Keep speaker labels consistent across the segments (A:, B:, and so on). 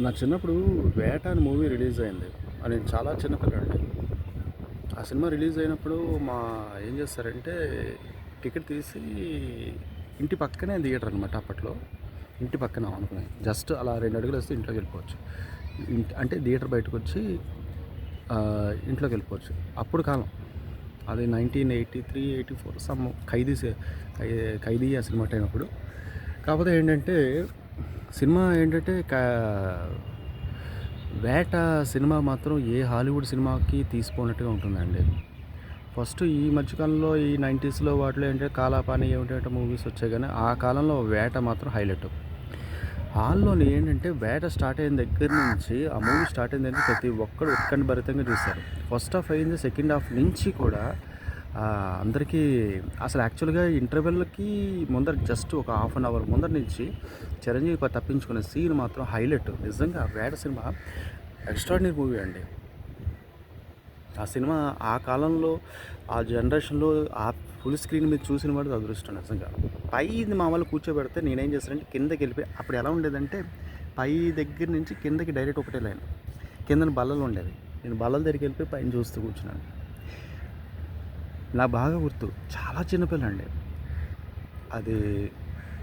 A: నా చిన్నప్పుడు వేట అని మూవీ రిలీజ్ అయింది. అది నేను చాలా చిన్నపిల్లండి ఆ సినిమా రిలీజ్ అయినప్పుడు మా ఏం చేస్తారంటే టికెట్ తీసి ఇంటి పక్కనే థియేటర్ అనమాట అప్పట్లో. ఇంటి పక్కన అనుకున్నాయి జస్ట్ అలా రెండు అడుగులు వస్తే ఇంట్లోకి వెళ్ళిపోవచ్చు. ఇంటి అంటే థియేటర్ బయటకు వచ్చి ఇంట్లోకి వెళ్ళిపోవచ్చు. అప్పుడు కాలం. అది nineteen eighty three eighty four some Khaidi Khaidi ఆ సినిమా టైం అప్పుడు. కాకపోతే ఏంటంటే సినిమా ఏంటంటే కా- వేట సినిమా మాత్రం ఏ హాలీవుడ్ సినిమాకి తీసుకున్నట్టుగా ఉంటుందండి. ఫస్ట్ ఈ మధ్యకాలంలో ఈ నైంటీస్లో వాటిలో ఏంటంటే కాలాపాని ఏమిటంటే మూవీస్ వచ్చాయి కానీ ఆ కాలంలో వేట మాత్రం హైలైట్. హాల్లోని ఏంటంటే వేట స్టార్ట్ అయిన దగ్గర నుంచి ఆ మూవీ స్టార్ట్ అయిన దగ్గర ప్రతి ఒక్కరు ఉత్కంఠభరితంగా చూస్తారు. ఫస్ట్ హాఫ్ అయింది సెకండ్ హాఫ్ నుంచి కూడా అందరికీ అసలు యాక్చువల్గా ఇంటర్వెల్కి ముందర జస్ట్ ఒక హాఫ్ అన్ అవర్ ముందర నుంచి చిరంజీవి తప్పించుకునే సీన్ మాత్రం హైలైట్. నిజంగా వేట సినిమా. ఎక్స్ట్రాడినరీ మూవీ అండి. ఆ సినిమా ఆ కాలంలో ఆ జనరేషన్లో ఆ ఫుల్ స్క్రీన్ మీద చూసిన వాడు అదృష్టం నిజంగా. పై మా వాళ్ళు కూర్చోబెడితే నేనేం చేస్తానంటే కిందకి వెళ్ళిపోయి అప్పుడు ఎలా ఉండేదంటే పై దగ్గర నుంచి కిందకి డైరెక్ట్ ఒకటే లైన్. కింద బల్లలు ఉండేవి. నేను బల్లల దగ్గరికి వెళ్ళిపోయి పైన చూస్తూ కూర్చున్నాను. నా బాగా గుర్తు. చాలా చిన్నపిల్లండి అది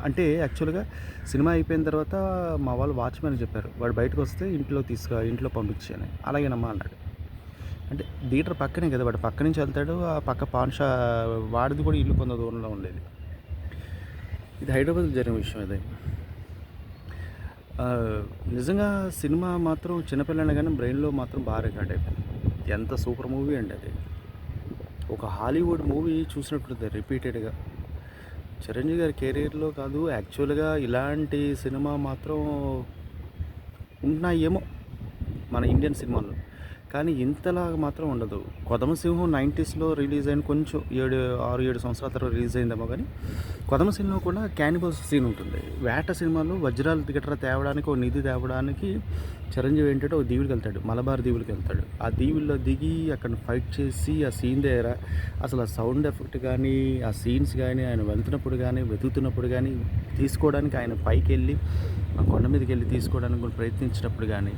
A: అంటే యాక్చువల్గా సినిమా అయిపోయిన తర్వాత మా వాళ్ళు వాచ్మెన్ చెప్పారు వాడు బయటకు వస్తే ఇంట్లో తీసుకు ఇంట్లో పంపించాను అలాగేనమ్మా అన్నాడు. అంటే థియేటర్ పక్కనే కదా వాడు పక్క నుంచి వెళ్తాడు ఆ పక్క పాన్ షా వాడిది కూడా ఇల్లు కొంత దూరంలో ఉండేది. ఇది హైదరాబాద్ జరిగిన విషయం ఇది. నిజంగా సినిమా మాత్రం చిన్నపిల్లని కానీ బ్రెయిన్లో మాత్రం బాగా రికార్డ్ అయిపోయింది. ఎంత సూపర్ మూవీ అండి అది. ఒక హాలీవుడ్ మూవీ చూసినట్టు రిపీటెడ్గా. చిరంజీవి గారి కెరీర్లో కాదు యాక్చువల్గా ఇలాంటి సినిమా మాత్రం ఉన్నాయేమో మన ఇండియన్ సినిమాల్లో. కానీ ఇంతలాగా మాత్రం ఉండదు. కొదమసింహం నైంటీస్లో రిలీజ్ అయిన కొంచెం ఏడు ఆరు ఏడు సంవత్సరాల తర్వాత రిలీజ్ అయిందేమో కానీ కొదమసింహంలో కూడా క్యానిబల్స్ సీన్ ఉంటుంది. వేట సినిమాలో వజ్రాలు దిగట్రా తేవడానికి ఒక నిధి తేవడానికి చిరంజీవి ఏంటంటే ఒక దీవులకి వెళ్తాడు. మలబార్ దీవులకి వెళ్తాడు. ఆ దీవుల్లో దిగి అక్కడ ఫైట్ చేసి ఆ సీన్ దగ్గర అసలు ఆ సౌండ్ ఎఫెక్ట్ కానీ ఆ సీన్స్ కానీ ఆయన వెళ్తున్నప్పుడు కానీ వెతుకుతున్నప్పుడు కానీ తీసుకోవడానికి ఆయన పైకి వెళ్ళి ఆ కొండ మీదకి వెళ్ళి తీసుకోవడానికి ప్రయత్నించినప్పుడు కానీ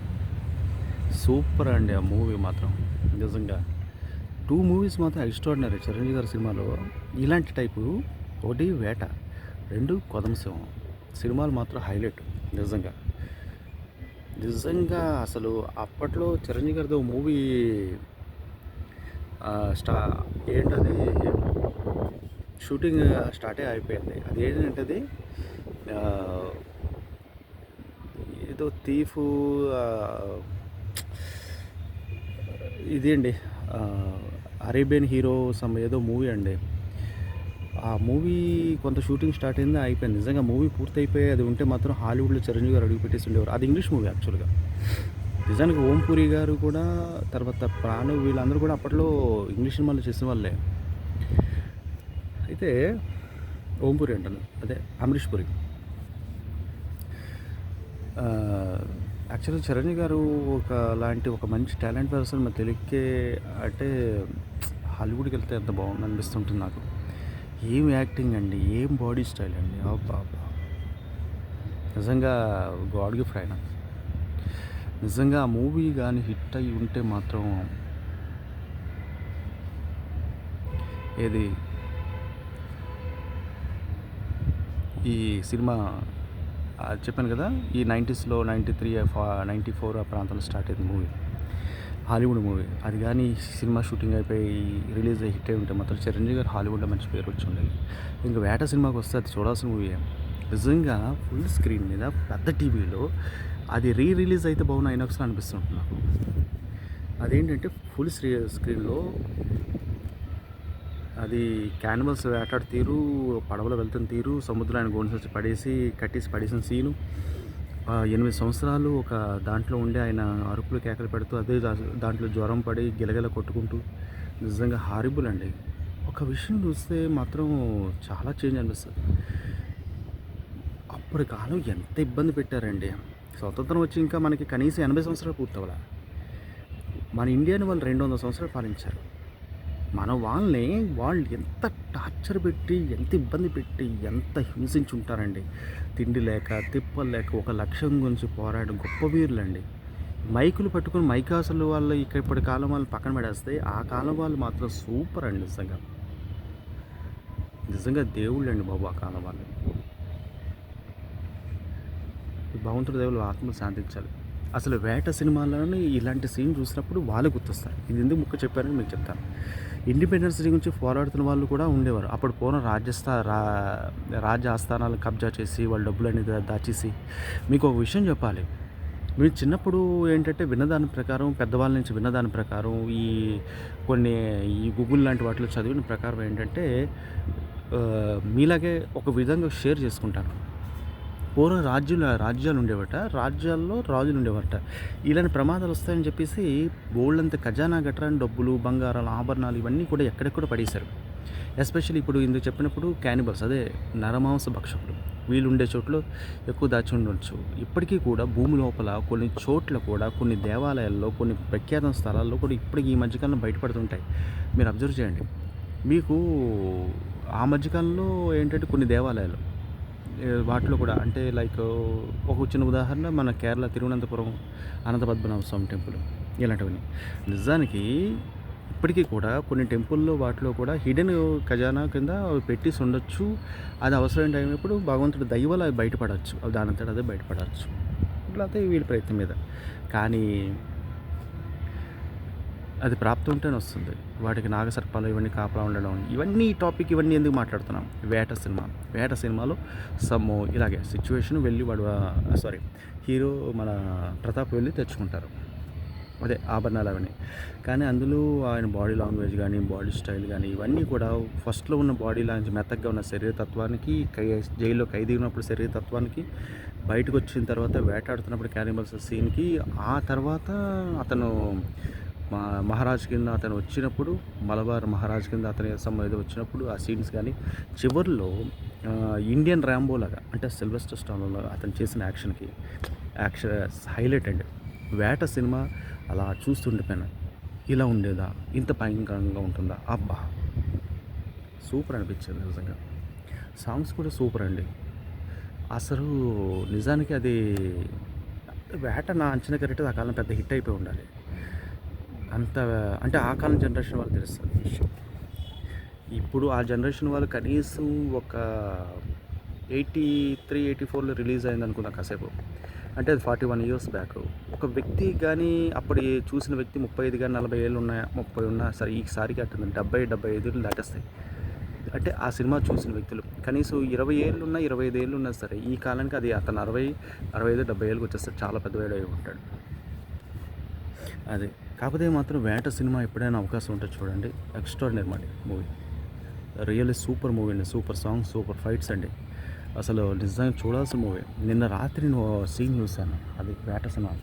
A: సూపర్ అండి ఆ మూవీ మాత్రం. నిజంగా. టూ మూవీస్ మాత్రం ఎక్స్ట్రాడినరీ. చిరంజీవి గారి సినిమాలో ఇలాంటి టైపు ఒకటి వేట. రెండు కొదమసింహం సినిమాలు మాత్రం హైలైట్. నిజంగా. నిజంగా అసలు అప్పట్లో చిరంజీవి గారితో మూవీ స్టా ఏంటది? షూటింగ్ స్టార్టే అయిపోయింది. అది ఏంటంటే అది ఏదో తీఫు ఇది అండి అరేబియన్ హీరో సమ్ ఏదో మూవీ అండి. ఆ మూవీ కొంత షూటింగ్ స్టార్ట్ అయింది అయిపోయింది. నిజంగా మూవీ పూర్తి అయిపోయి అది ఉంటే మాత్రం హాలీవుడ్లో చిరంజీవి గారు అడుగు పెట్టేసి అది ఇంగ్లీష్ మూవీ యాక్చువల్గా. నిజానికి ఓంపూరి గారు కూడా తర్వాత ప్రాణు వీళ్ళందరూ కూడా అప్పట్లో ఇంగ్లీష్ సినిమాలు చేసిన వాళ్ళే అయితే ఓంపూరి అంటాను. అదే అమరీష్ పురి. యాక్చువల్గా చిరంజీవి గారు ఒక లాంటి ఒక మంచి టాలెంట్ పర్సన్ మన తెలుగుకే అంటే హాలీవుడ్కి వెళ్తే ఎంత బాగుంది అనిపిస్తుంటుంది నాకు. ఏం యాక్టింగ్ అండి ఏం బాడీ స్టైల్ అండి. అబ్బా నిజంగా గాడ్ గిఫ్ట్ ఆయన నిజంగా ఆ మూవీ కానీ హిట్ అయి ఉంటే మాత్రం ఏది? ఈ సినిమా చెప్పాను కదా ఈ నైంటీస్లో నైంటీ త్రీ నైంటీ ఫోర్ ఆ ప్రాంతంలో స్టార్ట్ అయింది మూవీ. Hollywood movie. అది కానీ సినిమా షూటింగ్ అయిపోయి రిలీజ్ అయ్యి హిట్ అయి ఉంటే మాత్రం చిరంజీవి గారు హాలీవుడ్లో మంచి పేరు వచ్చి ఉండేది. ఇంకా వేట సినిమాకి వస్తే అది చూడాల్సిన మూవీ. నిజంగా ఫుల్ స్క్రీన్ మీద పెద్ద టీవీలో అది రీ రిలీజ్ అయితే బాగున్నా ఐనాక్స్లో అనిపిస్తుంటున్నాను అదేంటంటే ఫుల్ స్క్రీన్లో అది క్యానిమల్స్ వేటాడు తీరు పడవలో వెళ్తున్న తీరు సముద్రాన్ని గోన్స్ వచ్చి పడేసి కట్టేసి పడేసిన సీను. ఎనిమిది సంవత్సరాలు ఒక దాంట్లో ఉండి ఆయన అరుపులు కేకలు పెడుతూ అదే దాంట్లో జ్వరం పడి గిలగిల కొట్టుకుంటూ నిజంగా హారిబుల్ అండి ఒక విషయం చూస్తే మాత్రం చాలా చేంజ్ అనిపిస్తుంది. అప్పటి కాలం ఎంత ఇబ్బంది పెట్టారండి. స్వతంత్రం వచ్చి ఇంకా మనకి కనీసం ఎనభై సంవత్సరాలు పూర్తవల మన ఇండియాని వాళ్ళు రెండు వందల సంవత్సరాలు పాలించారు. మన వాళ్ళని వాళ్ళు ఎంత టార్చర్ పెట్టి ఎంత ఇబ్బంది పెట్టి ఎంత హింసించి ఉంటారండి తిండి లేక తిప్పలు లేక ఒక లక్ష్యం గురించి పోరాడు గొప్ప వీరులండి. మైకులు పట్టుకొని మైకాసులు వాళ్ళు ఇక్కడ ఇప్పటి కాలం వాళ్ళు పక్కన పడేస్తే ఆ కాలం వాళ్ళు మాత్రం సూపర్ అండి నిజంగా. నిజంగా దేవుళ్ళు అండి బాబు ఆ కాలం వాళ్ళు. భగవంతుడి దేవుళ్ళు ఆత్మ శాంతించాలి. అసలు వేట సినిమాలోని ఇలాంటి సీన్ చూసినప్పుడు వాళ్ళు గుర్తొస్తారు. ఇది ఎందుకు ముక్క చెప్పారని మీకు చెప్తాను. ఇండిపెండెన్స్ డే గురించి పోరాడుతున్న వాళ్ళు కూడా ఉండేవారు. అప్పుడు పూర్వం రాజ్యస్థా రా రాజ ఆస్థానాలు కబ్జా చేసి వాళ్ళ డబ్బులు అనేది దాచేసి. మీకు ఒక విషయం చెప్పాలి. మీరు చిన్నప్పుడు ఏంటంటే విన్నదాని ప్రకారం పెద్దవాళ్ళ నుంచి విన్నదాని ప్రకారం ఈ కొన్ని ఈ గూగుల్ లాంటి వాటిలో చదివిన ప్రకారం ఏంటంటే మీలాగే ఒక విధంగా షేర్ చేసుకుంటాను పూర్వం రాజ్యుల రాజ్యాలు ఉండేవట రాజ్యాల్లో రాజులు ఉండేవట. ఇలాంటి ప్రమాదాలు వస్తాయని చెప్పేసి బోల్డంత ఖజానా గట్రాని డబ్బులు బంగారాలు ఆభరణాలు ఇవన్నీ కూడా ఎక్కడెక్కడ పడేశారు. ఎస్పెషల్లీ ఇప్పుడు ఇందుకు చెప్పినప్పుడు క్యానిబల్స్ అదే నరమాంస భక్షకులు. వీళ్ళు ఉండే చోట్ల ఎక్కువ దాచి ఉండొచ్చు. ఇప్పటికీ కూడా భూమి లోపల కొన్ని చోట్ల కూడా కొన్ని దేవాలయాల్లో కొన్ని ప్రఖ్యాత స్థలాల్లో కూడా ఇప్పటికీ ఈ మధ్యకాలంలో బయటపడుతుంటాయి. మీరు అబ్జర్వ్ చేయండి. మీకు ఆ మధ్యకాలంలో ఏంటంటే కొన్ని దేవాలయాలు వాటిలో కూడా అంటే లైక్ ఒక చిన్న ఉదాహరణ మన కేరళ తిరువనంతపురం అనంత పద్మనాభ స్వామి టెంపుల్ ఇలాంటివన్నీ. నిజానికి ఇప్పటికీ కూడా కొన్ని టెంపుల్లో వాటిలో కూడా హిడెన్ ఖజానా కింద అవి పెట్టేసి ఉండొచ్చు. అది అవసరం అయినప్పుడు భగవంతుడు దైవాలు అవి బయటపడవచ్చు. అవి దానంతట అదే బయటపడవచ్చు. లేకపోతే వీళ్ళ ప్రయత్నం మీద. కానీ అది ప్రాప్తి ఉంటేనే వస్తుంది. వాటికి నాగసర్పాలు ఇవన్నీ కాపలా ఉండడం ఇవన్నీ ఈ టాపిక్ ఇవన్నీ ఎందుకు మాట్లాడుతున్నాం? వేట సినిమా. వేట సినిమాలో సమ్ము ఇలాగే సిచ్యువేషన్ వెళ్ళి వాడు సారీ హీరో మన ప్రతాప్ వెళ్ళి తెచ్చుకుంటారు. అదే ఆభరణాలు అవన్నీ కానీ అందులో ఆయన బాడీ లాంగ్వేజ్ కానీ బాడీ స్టైల్ కానీ ఇవన్నీ కూడా ఫస్ట్లో ఉన్న బాడీ లాంగ్వేజ్ మెత్తగా ఉన్న శరీరతత్వానికి కై జైల్లో ఖైదీ ఉన్నప్పుడు శరీరతత్వానికి బయటకు వచ్చిన తర్వాత వేటాడుతున్నప్పుడు క్యానిమల్స్ సీన్కి ఆ తర్వాత అతను మా మహారాజ్ కింద అతను వచ్చినప్పుడు మలబార్ మహారాజ్ కింద అతని సమ్ ఏదో వచ్చినప్పుడు ఆ సీన్స్ కానీ చివరిలో ఇండియన్ ర్యాంబో లాగా అంటే సిల్వెస్టర్ స్టాన్లో అతను చేసిన యాక్షన్కి యాక్షన్ హైలైట్ అండి వేట సినిమా అలా చూస్తుండిపోయాను. ఇలా ఉండేదా? ఇంత భయంకరంగా ఉంటుందా? అబ్బా! సూపర్ అనిపించింది నిజంగా. సాంగ్స్ కూడా సూపర్ అండి. అసలు నిజానికి అది వేట నా అంచనా కరెక్ట్ ఆ కాలం పెద్ద హిట్ అయిపోయి ఉండాలి. అంత అంటే ఆ కాలం జనరేషన్ వాళ్ళు తెలుస్తుంది విషయం ఇప్పుడు ఆ జనరేషన్ వాళ్ళు కనీసం ఒక ఎయిటీ త్రీ ఎయిటీ ఫోర్లో రిలీజ్ అయింది అనుకున్నా కాసేపు. అంటే అది ఫార్టీ వన్ ఇయర్స్ బ్యాక్. ఒక వ్యక్తి కానీ అప్పుడు చూసిన వ్యక్తి ముప్పై ఐదు కానీ నలభై ఏళ్ళు ఉన్నాయా ముప్పై ఉన్నా సరే ఈసారికి అట్టుంది డెబ్బై డెబ్బై ఐదు దాటేస్తాయి. అంటే ఆ సినిమా చూసిన వ్యక్తులు కనీసం ఇరవై ఏళ్ళు ఉన్నా ఇరవై ఐదు ఏళ్ళు ఉన్నా సరే ఈ కాలానికి అది అతను అరవై అరవై ఐదు డెబ్బై ఏళ్ళకి వచ్చేస్తాడు చాలా పెద్దవాడు అయి ఉంటాడు. అదే. కాకపోతే మాత్రం వేట సినిమా ఎప్పుడైనా అవకాశం ఉంటే చూడండి. ఎక్స్ట్రాడినరీ మాట మూవీ. రియల్లీ సూపర్ మూవీ అండి. సూపర్ సాంగ్స్ సూపర్ ఫైట్స్ అండి. అసలు నిజంగా చూడాల్సిన మూవీ. నిన్న రాత్రి నేను సీన్ చూశాను. అది వేట సినిమా.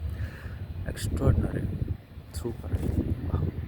A: ఎక్స్ట్రాడినరీ సూపర్ అండి